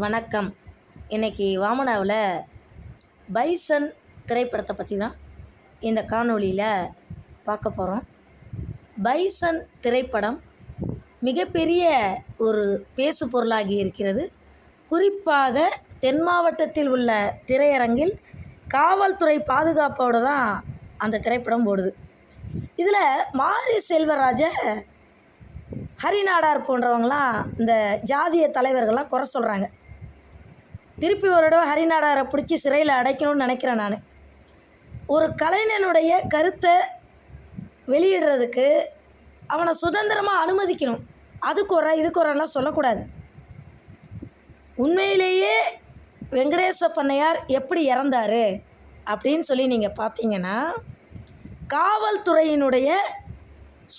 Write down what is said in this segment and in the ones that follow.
வணக்கம். இன்றைக்கி வாமனாவில் பைசன் திரைப்படத்தை பற்றி தான் இந்த காணொளியில் பார்க்க போகிறோம் பைசன் திரைப்படம் மிகப்பெரிய ஒரு பேசு பொருளாகி இருக்கிறது. குறிப்பாக தென் மாவட்டத்தில் உள்ள திரையரங்கில் காவல்துறை பாதுகாப்போடு தான் அந்த திரைப்படம் ஓடுது. இதில் மாரி செல்வராஜ ஹரிநாடார் போன்றவங்களாம் இந்த ஜாதிய தலைவர்கள்லாம் குறை சொல்கிறாங்க திருப்பி ஒரு தடவை ஹரிநாடாரை பிடிச்சி சிறையில் அடைக்கணும்னு நினைக்கிறேன் நான். ஒரு கலைஞனுடைய கருத்தை வெளியிடுறதுக்கு அவனை சுதந்திரமாக அனுமதிக்கணும். அதுக்கு ஒரு இதுக்கு ஒரெல்லாம் சொல்லக்கூடாது. உண்மையிலேயே வெங்கடேச பண்ணையார் எப்படி இறந்தார் அப்படின்னு சொல்லி நீங்கள் பார்த்தீங்கன்னா காவல்துறையினுடைய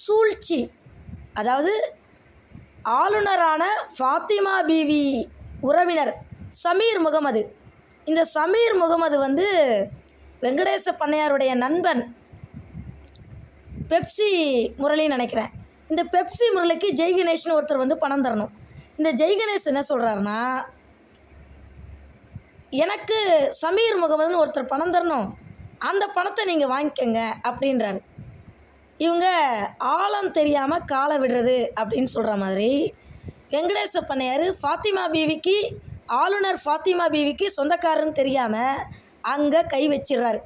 சூழ்ச்சி அதாவது ஆளுநரான ஃபாத்திமா பீவி உறவினர் சமீர் முகமது. இந்த சமீர் முகமது வந்து வெங்கடேச பண்ணையாருடைய நண்பன். பெப்சி முரளின்னு நினைக்கிறேன். இந்த பெப்சி முரளிக்கு ஜெய் கணேஷ்னு ஒருத்தர் வந்து பணம் தரணும். இந்த ஜெய் கணேஷ் என்ன சொல்கிறாருன்னா எனக்கு சமீர் முகமதுன்னு ஒருத்தர் பணம் தரணும். அந்த பணத்தை நீங்கள் வாங்கிக்கோங்க அப்படின்றாரு. இவங்க ஆழம் தெரியாமல் காலை விடுறது அப்படின்னு சொல்கிற மாதிரி வெங்கடேச பண்ணையார் ஃபாத்திமா பீவிக்கு ஆளுநர் ஃபாத்திமா பீவிக்கு சொந்தக்காரன்னு தெரியாமல் அங்கே கை வச்சிடுறாரு.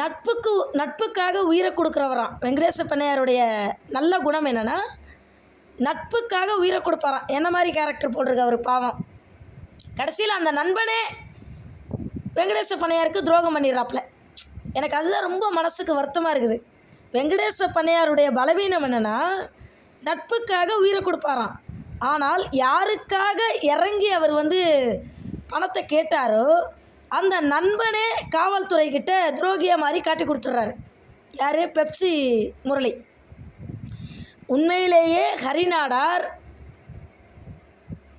நட்புக்கு நட்புக்காக உயிரை கொடுக்குறவராம் வெங்கடேச பண்ணையாருடைய நல்ல குணம் என்னென்னா நட்புக்காக உயிரை கொடுப்பாராம். என்ன மாதிரி கேரக்டர் போட்டிருக்க அவர்? பாவம். கடைசியில் அந்த நண்பனே வெங்கடேச பண்ணையாருக்கு துரோகம் பண்ணிடுறாப்புல. எனக்கு அதுதான் ரொம்ப மனசுக்கு வருத்தமாக இருக்குது. வெங்கடேச பண்ணையாருடைய பலவீனம் என்னென்னா நட்புக்காக உயிரை கொடுப்பாராம். ஆனால் யாருக்காக இறங்கி அவர் வந்து பணத்தை கேட்டாரோ அந்த நண்பனே காவல்துறைக்கிட்ட துரோகியாக மாதிரி காட்டி கொடுத்துட்றாரு. யார்? பெப்சி முரளி. உண்மையிலேயே ஹரிநாடார்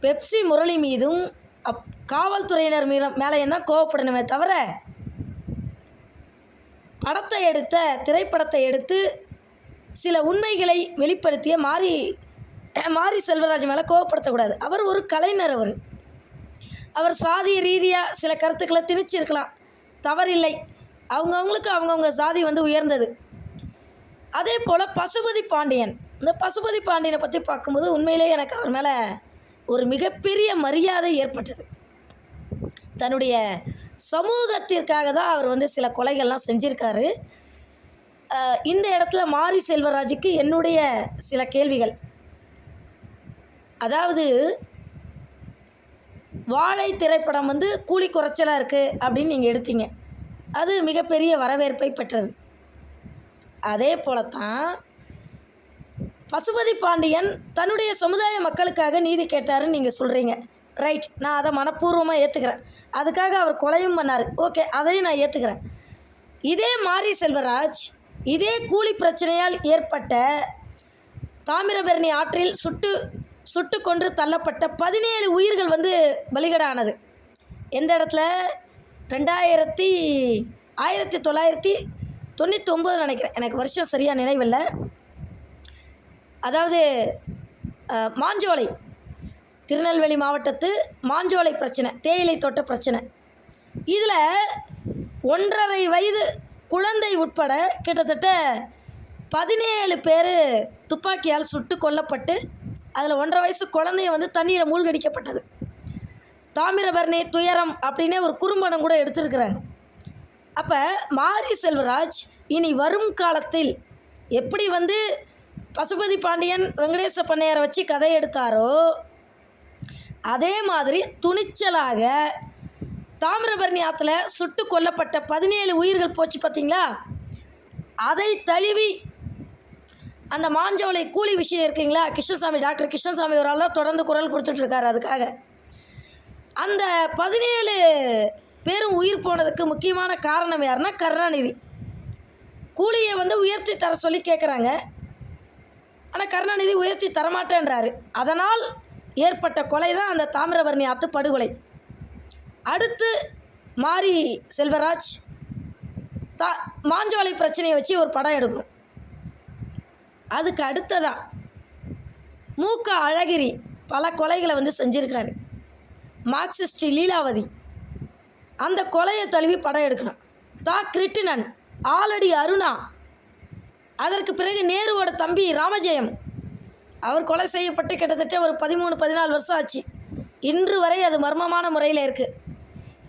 பெப்சி முரளி மீதும் அப் காவல்துறையினர் மீது மேலேயும் தான் கோவப்படணுமே தவிர படத்தை எடுத்த திரைப்படத்தை எடுத்து சில உண்மைகளை வெளிப்படுத்திய மாறி மாரி செல்வராஜ் மேலே கோவப்படுத்தக்கூடாது. அவர் ஒரு கலைஞர் அவர். அவர் சாதிய ரீதியாக சில கருத்துக்களை திணிச்சிருக்கலாம். தவறில்லை. அவங்கவுங்களுக்கு அவங்கவுங்க சாதி வந்து உயர்ந்தது. அதே போல் பசுபதி பாண்டியன். இந்த பசுபதி பாண்டியனை பற்றி பார்க்கும்போது உண்மையிலே எனக்கு அவர் மேலே ஒரு மிகப்பெரிய மரியாதை ஏற்பட்டது. தன்னுடைய சமூகத்திற்காக தான் அவர் வந்து சில கொலைகள்லாம் செஞ்சுருக்காரு. இந்த இடத்துல மாரி செல்வராஜுக்கு என்னுடைய சில கேள்விகள். அதாவது வாழை திரைப்படம் வந்து கூலி குறைச்சலாக இருக்குது அப்படின்னு நீங்கள் எடுத்தீங்க. அது மிகப்பெரிய வரவேற்பை பெற்றது. அதே போலத்தான் பசுபதி பாண்டியன் தன்னுடைய சமுதாய மக்களுக்காக நீதி கேட்டாருன்னு நீங்கள் சொல்கிறீங்க ரைட் நான் அதை மனப்பூர்வமாக ஏற்றுக்கிறேன் அதுக்காக அவர் கொலையும் பண்ணார். ஓகே அதையும் நான் ஏற்றுக்கிறேன் இதே மாரி செல்வராஜ் இதே கூலி பிரச்சனையால் ஏற்பட்ட தாமிரபரணி ஆற்றில் சுட்டு சுட்டு கொன்று தள்ளப்பட்ட பதினேழு உயிர்கள் வந்து பலிகடானது. எந்த இடத்துல? ரெண்டாயிரத்தி ஆயிரத்தி தொள்ளாயிரத்தி தொண்ணூற்றி ஒம்பது நினைக்கிறேன். எனக்கு வருஷம் சரியாக நினைவில்லை. அதாவது மாஞ்சோலை. திருநெல்வேலி மாவட்டத்து மாஞ்சோலை பிரச்சனை தேயிலை தோட்ட பிரச்சனை. இதில் ஒன்றரை வயது குழந்தை உட்பட கிட்டத்தட்ட பதினேழு பேர் துப்பாக்கியால் சுட்டு கொல்லப்பட்டு அதில் ஒன்றரை வயசு குழந்தைய வந்து தண்ணீரை மூழ்கடிக்கப்பட்டது. தாமிரபரணி துயரம் அப்படின்னே ஒரு குறும்படம் கூட எடுத்திருக்கிறாங்க. அப்போ மாரி செல்வராஜ் இனி வரும் காலத்தில் எப்படி வந்து பசுபதி பாண்டியன் வெங்கடேச பண்ணையாரை வச்சு கதை எடுத்தாரோ அதே மாதிரி துணிச்சலாக தாமிரபரணி ஆற்றுல சுட்டு கொல்லப்பட்ட பதினேழு உயிர்கள் போச்சு பார்த்தீங்களா அதை தழுவி அந்த மாஞ்சவளை கூலி விஷயம் இருக்குங்களா? கிருஷ்ணசாமி டாக்டர் கிருஷ்ணசாமி ஒரு ஆளாக தொடர்ந்து குரல் கொடுத்துட்ருக்காரு அதுக்காக. அந்த பதினேழு பேரும் உயிர் போனதுக்கு முக்கியமான காரணம் யாருன்னா கருணாநிதி. கூலியை வந்து உயர்த்தி தர சொல்லி கேட்குறாங்க ஆனால் கருணாநிதி உயர்த்தி தரமாட்டேன்றாரு. அதனால் ஏற்பட்ட கொலை தான் அந்த தாமிரபரணி ஆத்து படுகொலை. அடுத்து மாரி செல்வராஜ் தா மாஞ்சோலை பிரச்சனையை வச்சு ஒரு படம் எடுக்கணும். அதுக்கு அடுத்ததா மூக்க அழகிரி பல கொலைகளை வந்து செஞ்சுருக்காரு. மார்க்சிஸ்ட் லீலாவதி. அந்த கொலையை தழுவி படம் எடுக்கணும். தா. கிருட்டிணன் ஆலடி அருணா. அதற்கு பிறகு நேருவோட தம்பி ராமஜெயம். அவர் கொலை செய்யப்பட்டு கிட்டத்தட்ட ஒரு பதிமூணு பதினாலு வருஷம் ஆச்சு. இன்று வரை அது மர்மமான முறையில் இருக்குது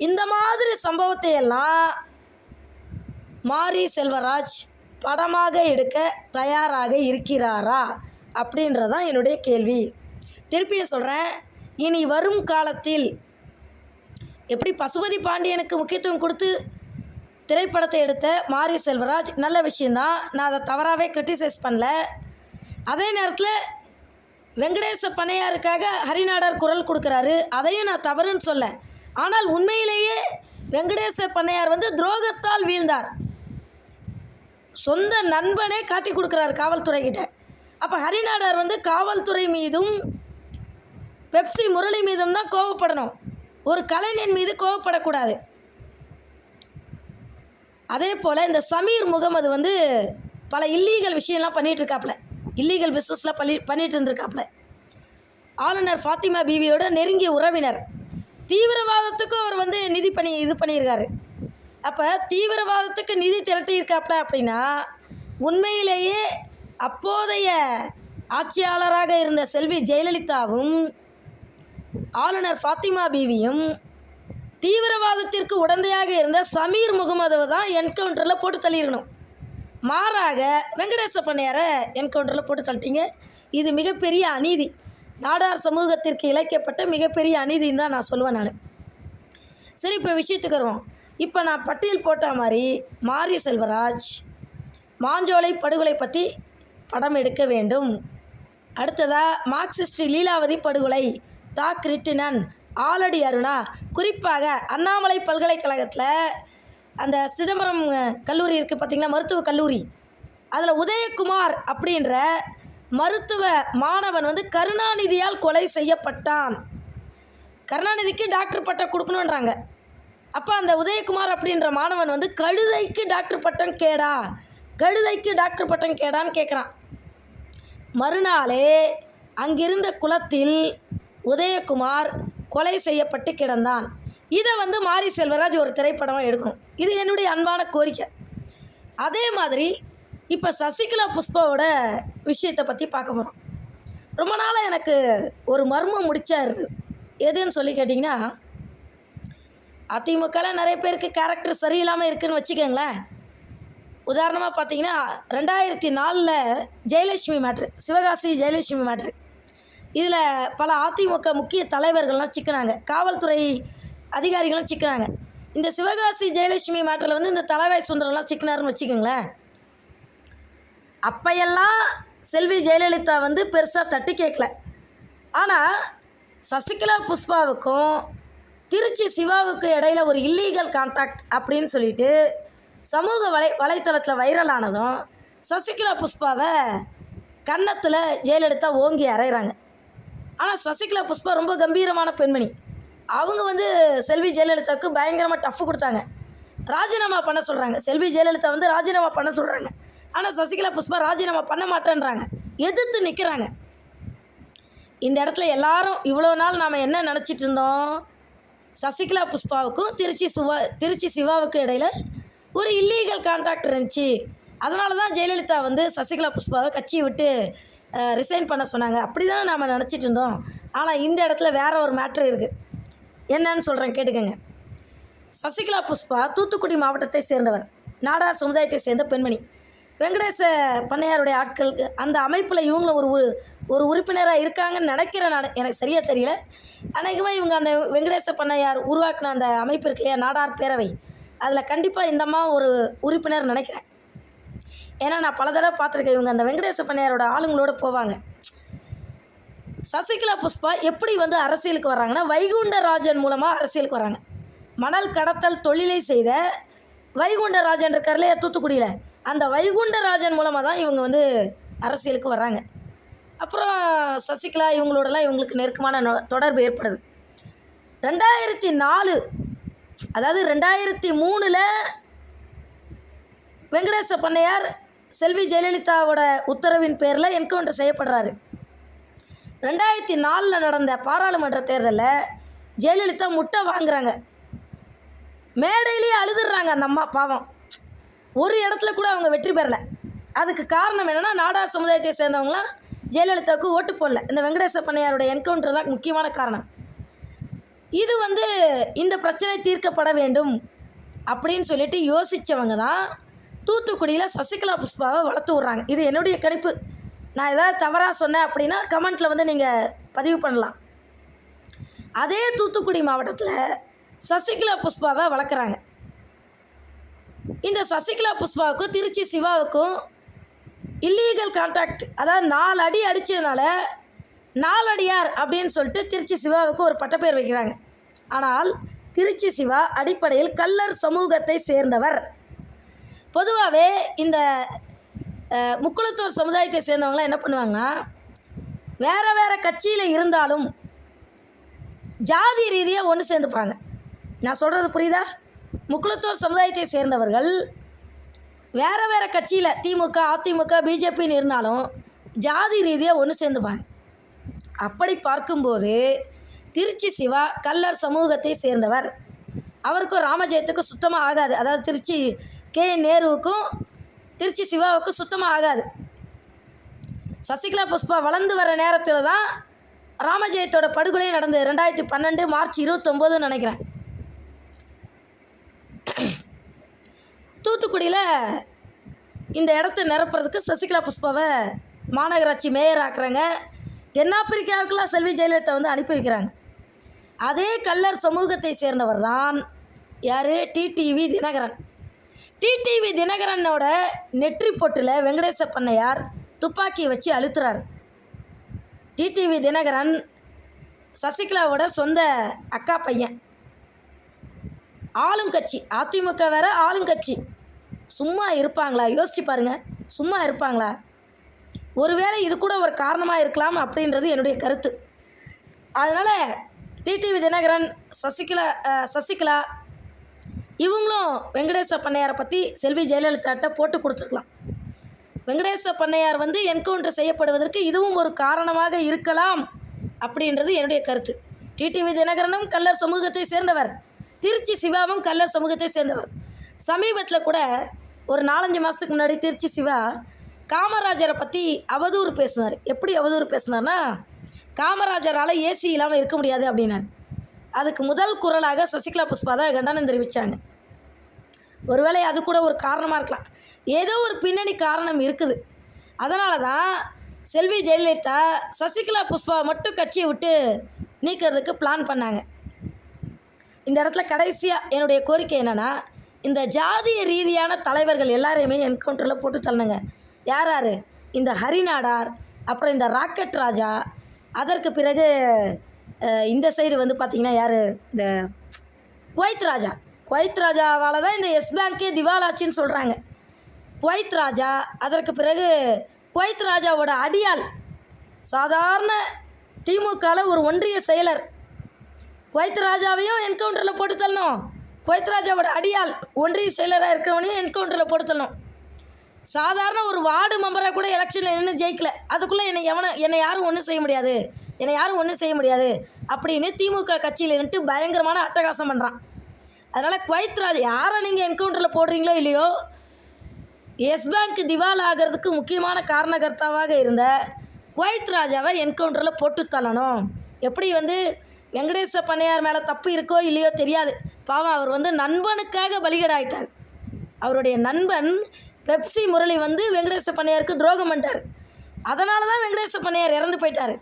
இந்த மாதிரி சம்பவத்தை எல்லாம் மாரி செல்வராஜ் படமாக எடுக்க தயாராக இருக்கிறாரா? அப்படின்றதான் என்னுடைய கேள்வி. திருப்பியும் சொல்கிறேன் இனி வரும் காலத்தில் எப்படி பசுபதி பாண்டியனுக்கு முக்கியத்துவம் கொடுத்து திரைப்படத்தை எடுத்த மாரி செல்வராஜ்? நல்ல விஷயந்தான் நான் அதை தவறாகவே கிரிட்டிசைஸ் பண்ணல. அதே நேரத்தில் வெங்கடேச பண்ணையாருக்காக ஹரிநாடர் குரல் கொடுக்குறாரு. அதையும் நான் தவறுன்னு சொல்ல. ஆனால் உண்மையிலேயே வெங்கடேச பண்ணையார் வந்து துரோகத்தால் வீழ்ந்தார். சொந்த நண்பனே காட்டி கொடுக்குறாரு காவல்துறைக்கிட்ட அப்போ ஹரிநாடர் வந்து காவல்துறை மீதும் பெப்சி முரளி மீதும் தான் கோவப்படணும். ஒரு கலைஞன் மீது கோவப்படக்கூடாது. அதே போல் இந்த சமீர் முகமது வந்து பல இல்லீகல் விஷயம்லாம் பண்ணிகிட்டு இருக்காப்புல இல்லீகல் பிஸ்னஸ்லாம் பண்ணி பண்ணிகிட்டு இருந்திருக்காப்புல ஆளுநர் ஃபாத்திமா பீவியோட நெருங்கிய உறவினர். தீவிரவாதத்துக்கும் அவர் வந்து நிதி பண்ணி இது பண்ணியிருக்காரு. அப்போ தீவிரவாதத்துக்கு நிதி திரட்டியிருக்காப்ல அப்படின்னா உண்மையிலேயே அப்போதைய ஆட்சியாளராக இருந்த செல்வி ஜெயலலிதாவும் ஆளுநர் ஃபாத்திமா பீவியும் தீவிரவாதத்திற்கு உடந்தையாக இருந்த சமீர் முகமதுவை தான் என்கவுண்டரில் போட்டு தள்ளியிருக்கணும். மாறாக வெங்கடேச பண்ணையாரை என்கவுண்டரில் போட்டு தள்ளிட்டீங்க. இது மிகப்பெரிய அநீதி. நாடார் சமூகத்திற்கு இழைக்கப்பட்ட மிகப்பெரிய அநீதின்னு தான் நான் சொல்லுவேன் நான். சரி இப்போ விஷயத்துக்கு வருவோம். இப்போ நான் பட்டியல் போட்ட மாதிரி மாரிய செல்வராஜ் மாஞ்சோலை படுகொலை பற்றி படம் எடுக்க வேண்டும். அடுத்ததாக மார்க்சிஸ்ட் லீலாவதி படுகொலை தா. கிரிட்டினன் ஆலடி அருணா. குறிப்பாக அண்ணாமலை பல்கலைக்கழகத்தில் அந்த சிதம்பரம் கல்லூரி இருக்குது பார்த்திங்களா மருத்துவக் கல்லூரி. அதில் உதயகுமார் அப்படின்ற மருத்துவ மாணவன் வந்து கருணாநிதியால் கொலை செய்யப்பட்டான். கருணாநிதிக்கு டாக்டர் பட்டம் கொடுக்கணுன்றாங்க அப்போ அந்த உதயகுமார் அப்படின்ற மாணவன் வந்து கழுதைக்கு டாக்டர் பட்டம் கேடா? கழுதைக்கு டாக்டர் பட்டம் கேடான்னு கேட்குறான் மறுநாளே அங்கிருந்த குளத்தில் உதயகுமார் கொலை செய்யப்பட்டு கிடந்தான். இதை வந்து மாரி செல்வராஜ் ஒரு திரைப்படமாக எடுக்கணும். இது என்னுடைய அன்பான கோரிக்கை. அதே மாதிரி இப்போ சசிகலா புஷ்பாவோட விஷயத்தை பற்றி பார்க்க போகிறோம் ரொம்ப நாளாக எனக்கு ஒரு மர்மம் முடிச்சா இருக்குது எதுன்னு சொல்லி கேட்டிங்கன்னா அதிமுகவில் நிறைய பேருக்கு கேரக்டர் சரியில்லாமல் இருக்குன்னு வச்சுக்கோங்களேன். உதாரணமாக பார்த்தீங்கன்னா ரெண்டாயிரத்தி நாலில் ஜெயலட்சுமி மேட்ரு சிவகாசி ஜெயலட்சுமி மேட்ரு இதில் பல அதிமுக முக்கிய தலைவர்கள்லாம் சிக்கினாங்க. காவல்துறை அதிகாரிகளும் சிக்கினாங்க. இந்த சிவகாசி ஜெயலட்சுமி மேட்டரில் வந்து இந்த தலைவாய் சுந்தரம்லாம் சிக்கினாருன்னு வச்சுக்கோங்களேன். அப்பையெல்லாம் செல்வி ஜெயலலிதா வந்து பெருசாக தட்டி கேட்கல. ஆனால் சசிகலா புஷ்பாவுக்கும் திருச்சி சிவாவுக்கு இடையில ஒரு இல்லீகல் கான்டாக்ட் அப்படின்னு சொல்லிட்டு சமூக வலை வலைத்தளத்தில் வைரல் ஆனதும் சசிகலா புஷ்பாவை கன்னத்தில் ஜெயலலிதா ஓங்கி அறையிறாங்க. ஆனால் சசிகலா புஷ்பா ரொம்ப கம்பீரமான பெண்மணி. அவங்க வந்து செல்வி ஜெயலலிதாவுக்கு பயங்கரமாக டஃப் கொடுத்தாங்க. ராஜினாமா பண்ண சொல்கிறாங்க செல்வி ஜெயலலிதா வந்து ராஜினாமா பண்ண சொல்கிறாங்க ஆனால் சசிகலா புஷ்பா ராஜினாமா பண்ண மாட்டேன்றாங்க. எதிர்த்து நிற்கிறாங்க இந்த இடத்துல எல்லாரும் இவ்வளோ நாள் நாம் என்ன நினச்சிட்டு இருந்தோம்? சசிகலா புஷ்பாவுக்கும் திருச்சி சிவா திருச்சி சிவாவுக்கும் இடையில் ஒரு இல்லீகல் கான்ட்ராக்ட் இருந்துச்சு. அதனால தான் ஜெயலலிதா வந்து சசிகலா புஷ்பாவை கட்சியை விட்டு ரிசைன் பண்ண சொன்னாங்க. அப்படி தான் நாம் நினச்சிட்டு இருந்தோம். ஆனால் இந்த இடத்துல வேற ஒரு மேட்ரு இருக்குது என்னன்னு சொல்கிறேன் கேட்டுக்கோங்க. சசிகலா புஷ்பா தூத்துக்குடி மாவட்டத்தை சேர்ந்தவர். நாடார் சமுதாயத்தை சேர்ந்த பெண்மணி. வெங்கடேச பண்ணையாருடைய ஆட்களுக்கு அந்த அமைப்பில் இவங்களும் ஒரு ஒரு ஒரு உறுப்பினராக இருக்காங்கன்னு நினைக்கிறேன் நான் எனக்கு சரியாக தெரியல. அநேகமாக இவங்க அந்த வெங்கடேச பண்ணையார் உருவாக்கின அந்த அமைப்பு இருக்கு இல்லையா? நாடார் பேரவை. அதில் கண்டிப்பாக இந்த அம்மா ஒரு உறுப்பினர் நினைக்கிறேன். ஏன்னா நான் பல தடவை பார்த்துருக்கேன். இவங்க அந்த வெங்கடேச பண்ணையாரோட ஆளுங்களோட போவாங்க. சசிகலா புஷ்பா எப்படி வந்து அரசியலுக்கு வர்றாங்கன்னா வைகுண்டராஜன் மூலமாக அரசியலுக்கு வராங்க மணல் கடத்தல் தொழிலை செய்த வைகுண்டராஜன் இருக்கார் இல்லையா? தூத்துக்குடியில். அந்த வைகுண்டராஜன் மூலமாக தான் இவங்க வந்து அரசியலுக்கு வர்றாங்க. அப்புறம் சசிகலா இவங்களோடலாம் இவங்களுக்கு நெருக்கமான நொ- தொடர்பு ஏற்படுது. ரெண்டாயிரத்தி நாலு அதாவது ரெண்டாயிரத்தி மூணில் வெங்கடேச பண்ணையார் செல்வி ஜெயலலிதாவோட உத்தரவின் பேரில் என்கவுண்டர் செய்யப்படுறாரு. ரெண்டாயிரத்தி நாலில் நடந்த பாராளுமன்ற தேர்தலில் ஜெயலலிதா முட்டை வாங்குறாங்க. மேடையிலேயே அழுதுடுறாங்க அந்த அம்மா பாவம். ஒரு இடத்துல கூட அவங்க வெற்றி பெறலை. அதுக்கு காரணம் என்னென்னா நாடா சமுதாயத்தை சேர்ந்தவங்களாம் ஜெயலலிதாவுக்கு ஓட்டு போடல. இந்த வெங்கடேச பண்ணையாரோட என்கவுண்டர் தான் முக்கியமான காரணம். இது வந்து இந்த பிரச்சனை தீர்க்கப்பட வேண்டும் அப்படின்னு சொல்லிட்டு யோசித்தவங்க தான் தூத்துக்குடியில் சசிகலா புஷ்பாவை வளர்த்து விட்றாங்க. இது என்னுடைய கணிப்பு. நான் ஏதாவது தவறாக சொன்னேன் அப்படின்னா கமெண்ட்டில் வந்து நீங்கள் பதிவு பண்ணலாம். அதே தூத்துக்குடி மாவட்டத்தில் சசிகலா புஷ்பாவை வளர்க்குறாங்க. இந்த சசிகலா புஷ்பாவுக்கும் திருச்சி சிவாவுக்கும் இல்லீகல் கான்டாக்ட் அதாவது நாலு அடி அடித்ததுனால நாலடியார் அப்படின்னு சொல்லிட்டு திருச்சி சிவாவுக்கு ஒரு பட்டப்பேர் வைக்கிறாங்க. ஆனால் திருச்சி சிவா அடிப்படையில் கல்லர் சமூகத்தை சேர்ந்தவர். பொதுவாகவே இந்த முக்குளத்தூர் சமுதாயத்தை சேர்ந்தவங்களாம் என்ன பண்ணுவாங்கன்னா வேறு வேறு கட்சியில் இருந்தாலும் ஜாதி ரீதியாக ஒன்று சேர்ந்துப்பாங்க. நான் சொல்கிறது புரியுதா? முக்குளத்தூர் சமுதாயத்தை சேர்ந்தவர்கள் வேறு வேறு கட்சியில் திமுக அதிமுக பிஜேபின்னு இருந்தாலும் ஜாதி ரீதியாக ஒன்று சேர்ந்துப்பாங்க. அப்படி பார்க்கும்போது திருச்சி சிவா கல்லர் சமூகத்தை சேர்ந்தவர். அவருக்கும் ராமஜெயத்துக்கும் சுத்தமாக ஆகாது. அதாவது திருச்சி கே. நேருவுக்கும் திருச்சி சிவாவுக்கும் சுத்தமாக ஆகாது. சசிகலா புஷ்பா வளர்ந்து வர நேரத்தில் தான் ராமஜெயத்தோட படுகொலை நடந்தது. ரெண்டாயிரத்தி பன்னெண்டு மார்ச் இருபத்தொம்போதுன்னு நினைக்கிறேன். தூத்துக்குடியில் இந்த இடத்த நிரப்புறதுக்கு சசிகலா புஷ்பாவை மாநகராட்சி மேயர் ஆக்குறாங்க. தென்னாப்பிரிக்காவுக்கெல்லாம் செல்வி ஜெயலலிதா வந்து அனுப்பி வைக்கிறாங்க. அதே கல்லர் சமூகத்தை சேர்ந்தவர் தான் யார்? டிடிவி தினகரன். டிடிவி தினகரனோட நெற்றி பொட்டில் வெங்கடேச பண்ணையார் துப்பாக்கி வச்சு அழுத்துறார். டிடிவி தினகரன் சசிகலாவோட சொந்த அக்கா பையன். ஆளுங்கட்சி அதிமுக வேற ஆளுங்கட்சி. சும்மா இருப்பாங்களா? யோசிச்சு பாருங்க. சும்மா இருப்பாங்களா? ஒருவேளை இது கூட ஒரு காரணமாக இருக்கலாம் அப்படின்றது என்னுடைய கருத்து. அதனால் டிடிவி தினகரன் சசிகலா சசிகலா இவங்களும் வெங்கடேச பண்ணையாரை பற்றி செல்வி ஜெயலலிதாட்ட போட்டு கொடுத்துருக்கலாம். வெங்கடேச பண்ணையார் வந்து என்கவுண்டர் செய்யப்படுவதற்கு இதுவும் ஒரு காரணமாக இருக்கலாம் அப்படின்றது என்னுடைய கருத்து. டிடிவி தினகரனும் கல்லர் சமூகத்தை சேர்ந்தவர். திருச்சி சிவாவும் கல்லர் சமூகத்தை சேர்ந்தவர். சமீபத்தில் கூட ஒரு நாலஞ்சு மாதத்துக்கு முன்னாடி திருச்சி சிவா காமராஜரை பற்றி அவதூறு பேசினார். எப்படி அவதூறு பேசினார்னா காமராஜரால் ஏசி இல்லாமல் இருக்க முடியாது அப்படின்னார். அதுக்கு முதல் குரலாக சசிகலா புஷ்பா தான் கண்டனம் தெரிவித்தாங்க ஒருவேளை அது கூட ஒரு காரணமாக இருக்கலாம். ஏதோ ஒரு பின்னணி காரணம் இருக்குது. அதனால தான் செல்வி ஜெயலலிதா சசிகலா புஷ்பா மட்டும் கட்சியை விட்டு நீக்கிறதுக்கு பிளான் பண்ணாங்க. இந்த இடத்துல கடைசியாக என்னுடைய கோரிக்கை என்னென்னா இந்த ஜாதிய ரீதியான தலைவர்கள் எல்லாரையுமே என்கவுண்டரில் போட்டு தள்ளுங்க. யார் யார்? இந்த ஹரிநாடார் அப்புறம் இந்த ராக்கெட் ராஜா அதற்கு பிறகு இந்த சைடு வந்து பார்த்திங்கன்னா யார்? இந்த குவைத் ராஜா. குவைத் ராஜாவால் தான் இந்த எஸ் பேங்க்கே திவாலாச்சின்னு சொல்கிறாங்க குவைத் ராஜா அதற்கு பிறகு குவைத் ராஜாவோட அடியால் சாதாரண திமுகவில் ஒரு ஒன்றிய செயலர். குவைத் ராஜாவையும் என்கவுண்டரில் போட்டு தள்ளணும். குவைத் ராஜாவோட அடியாள் ஒன்றிய செயலராக இருக்கிறவனையும் என்கவுண்டரில் போட்டு சாதாரண ஒரு வார்டு மெம்பராக கூட எலெக்ஷனில் நின்று ஜெயிக்கல. அதுக்குள்ளே என்னை எவனை என்னை யாரும் ஒன்றும் செய்ய முடியாது. என்னை யாரும் ஒன்றும் செய்ய முடியாது அப்படின்னு திமுக கட்சியில் நின்று பயங்கரமான அட்டகாசம் பண்ணுறான் அதனால் குவைத்ராஜ் யாரை நீங்கள் என்கவுண்டரில் போடுறீங்களோ இல்லையோ எஸ் பேங்க் திவால் ஆகிறதுக்கு முக்கியமான காரணகர்த்தாவாக இருந்த குவைத் ராஜாவை என்கவுண்டரில் போட்டு தள்ளணும். எப்படி வந்து வெங்கடேச பண்ணையார் மேலே தப்பு இருக்கோ இல்லையோ தெரியாது. பாவம் அவர் வந்து நண்பனுக்காக பலிகடாயிட்டார். அவருடைய நண்பன் பெப்சி முரளி வந்து வெங்கடேச பண்ணையாருக்கு துரோகம் பண்ணிட்டார். அதனால தான் வெங்கடேச பண்ணையார் இறந்து போயிட்டார்.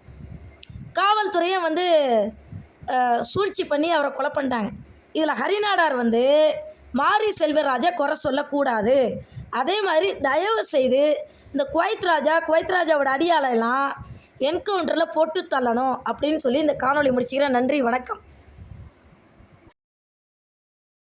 காவல்துறையை வந்து சூழ்ச்சி பண்ணி அவரை கொலை பண்ணிட்டாங்க. இதில் ஹரிநாடார் வந்து மாரி செல்வராஜா குறை சொல்லக்கூடாது. அதே மாதிரி தயவு செய்து இந்த குவைத் ராஜா குவைத் ராஜாவோட அடியாளெல்லாம் என்கவுண்டரில் போட்டு தள்ளணும் அப்படின்னு சொல்லி இந்த காணொலி முடிச்சுக்கிறேன். நன்றி வணக்கம்.